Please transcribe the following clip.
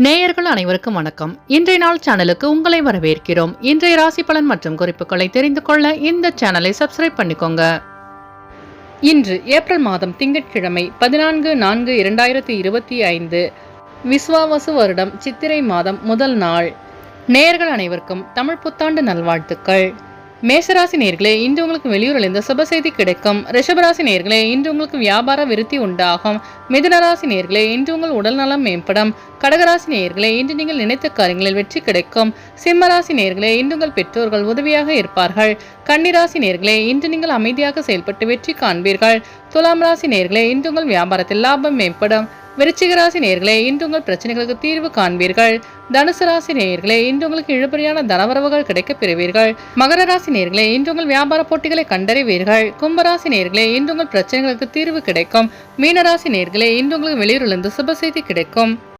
நேயர்கள் அனைவருக்கும் வணக்கம். இன்றைய நாள் சேனலுக்கு உங்களை வரவேற்கிறோம். இன்றைய ராசி பலன் மற்றும் குறிப்புகளை தெரிந்து கொள்ள இந்த சேனலை சப்ஸ்கிரைப் பண்ணிக்கோங்க. இன்று ஏப்ரல் மாதம் திங்கட்கிழமை பதினான்கு நான்கு இரண்டாயிரத்தி இருபத்தி ஐந்து விஸ்வாவசு வருடம் சித்திரை மாதம் முதல் நாள். நேயர்கள் அனைவருக்கும் தமிழ் புத்தாண்டு நல்வாழ்த்துக்கள். மேஷராசி நேர்களே இன்று உங்களுக்கு வெளியூரிலிருந்து சுப செய்தி கிடைக்கும். ரிஷபராசி நேர்களே இன்று உங்களுக்கு வியாபார விருத்தி உண்டாகும். மிதுனராசி நேர்களே இன்று உங்கள் உடல் நலம் மேம்படும். கடகராசி நேர்களே இன்று நீங்கள் நினைத்த காரியங்களில் வெற்றி கிடைக்கும். சிம்மராசி நேர்களே இன்று உங்கள் பெற்றோர்கள் உதவியாக இருப்பார்கள். கன்னிராசி நேர்களே இன்று நீங்கள் அமைதியாக செயல்பட்டு வெற்றி காண்பீர்கள். துலாம் ராசி நேர்களே இன்று உங்கள் வியாபாரத்தில் லாபம் மேம்படும். விருச்சிக ராசி நேர்களே இன்று உங்கள் பிரச்சனைகளுக்கு தீர்வு காண்பீர்கள். தனுசு ராசி நேயர்களே இன்று உங்களுக்கு இழுபறியான தனவரவுகள் கிடைக்கப் பெறுவீர்கள். மகர ராசி நேயர்களே இன்று உங்கள் வியாபார போட்டிகளை கண்டறிவீர்கள். கும்பராசி நேயர்களே இன்று உங்கள் பிரச்சனைகளுக்கு தீர்வு கிடைக்கும். மீனராசி நேயர்களே இன்று உங்களுக்கு வெளியூரிலிருந்து சுப செய்தி கிடைக்கும்.